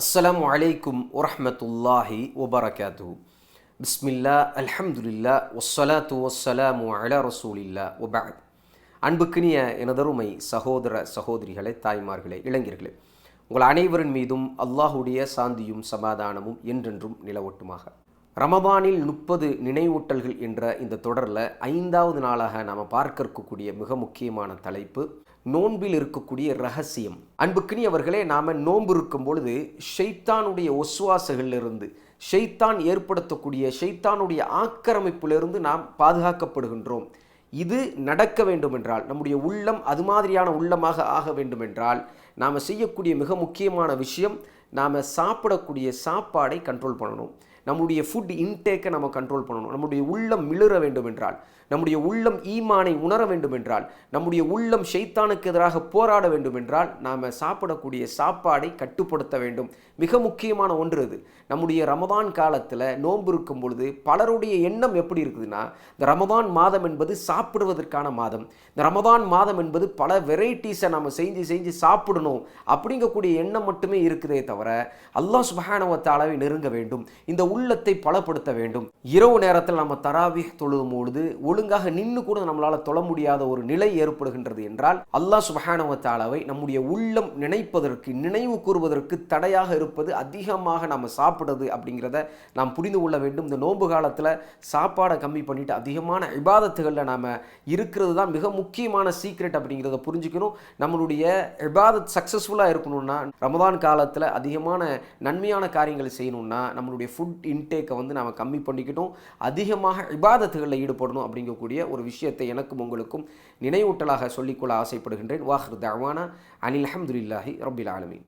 அஸ்லாம் அலைக்கும் வரமத்துல்லாஹி வபரகாத்து பிஸ்மில்லா அல்ஹம்துலில்லா வஸ்ஸலாத்து வஸ்ஸலாமு அலா ரசூலில்லா வபஅத். அன்புக்கினிய எனதருமை சகோதர சகோதரிகளே தாய்மார்களே இளைஞர்களே உங்கள் அனைவரின் மீதும் அல்லாஹுடைய சாந்தியும் சமாதானமும் என்றென்றும் நிலவட்டுமாக. ரமபானில் முப்பது நினைவூட்டல்கள் என்ற இந்த தொடரில் ஐந்தாவது நாளாக நாம் பார்க்க இருக்கக்கூடிய மிக முக்கியமான தலைப்பு நோன்பில் இருக்கக்கூடிய ரகசியம். அன்புக்கினி அவர்களே நாம் நோன்பு இருக்கும் பொழுது ஷெய்தானுடைய ஒஸ்வாசைகளிலிருந்து ஷைத்தான் ஏற்படுத்தக்கூடிய ஷைத்தானுடைய ஆக்கிரமிப்பிலிருந்து நாம் பாதுகாக்கப்படுகின்றோம். இது நடக்க வேண்டுமென்றால் நம்முடைய உள்ளம் அது மாதிரியான உள்ளமாக ஆக வேண்டுமென்றால் நாம் செய்யக்கூடிய மிக முக்கியமான விஷயம் நாம் சாப்பிடக்கூடிய சாப்பாடை கண்ட்ரோல் பண்ணணும். நம்முடைய ஃபுட் இன்டேக்கை நம்ம கண்ட்ரோல் பண்ணணும். நம்முடைய உள்ளம் மிளிர வேண்டும் என்றால் நம்முடைய உள்ளம் ஈமானை உணர வேண்டும் என்றால் நம்முடைய உள்ளம் ஷைத்தானுக்கு எதிராக போராட வேண்டும் என்றால் நாம் சாப்பிடக்கூடிய சாப்பாடை கட்டுப்படுத்த வேண்டும். மிக முக்கியமான ஒன்று அது நம்முடைய ரமதான் காலத்தில் நோன்பு இருக்கும் பொழுது பலருடைய எண்ணம் எப்படி இருக்குதுன்னா இந்த ரமதான் மாதம் என்பது சாப்பிடுவதற்கான மாதம். இந்த ரமதான் மாதம் என்பது பல வெரைட்டிஸை நம்ம செஞ்சு செஞ்சு சாப்பிடணும் அப்படிங்கக்கூடிய எண்ணம் மட்டுமே இருக்குதே தவிர அல்லாஹ் சுபஹானவத்தாலாவை நெருங்க வேண்டும். இந்த உள்ளத்தை பலப்படுத்த வேண்டும். இரவு நேரத்தில் நம்ம தராவி தொழுதும் பொழுது ஒழுங்காக நின்று கூட நம்மளால் தொழ முடியாத ஒரு நிலை ஏற்படுகின்றது என்றால் அல்லாஹ் சுபஹானவத்தாலாவை நம்முடைய உள்ளம் நினைப்பதற்கு நினைவு கூறுவதற்கு தடையாக இருப்பது அதிகமாக நம்ம சாப்பிடுறது அப்படிங்கிறத நாம் புரிந்து கொள்ள வேண்டும். இந்த நோன்பு காலத்தில் சாப்பாடை கம்மி பண்ணிட்டு அதிகமான இபாதத்துகளில் நாம் இருக்கிறது தான் மிக முக்கியமான சீக்ரெட் அப்படிங்கிறத புரிஞ்சுக்கணும். நம்மளுடைய இபாதத் சக்ஸஸ்ஃபுல்லாக இருக்கணும்னா ரமதான் காலத்தில் அதிகமான நன்மையான காரியங்களை செய்யணும்னா நம்மளுடைய ஃபுட் இன்டேக்கை வந்து நாம் கம்மி பண்ணிக்கிட்டோம். அதிகமாக இபாதத்துகளில் ஈடுபடணும் அப்படிங்கக்கூடிய ஒரு விஷயத்தை எனக்கும் உங்களுக்கும் நினைவூட்டலாக சொல்லிக்கொள்ள ஆசைப்படுகின்றேன். வாஹர் தவானா அனில் அஹமதுல்லாஹி ரபில் ஆலமின்.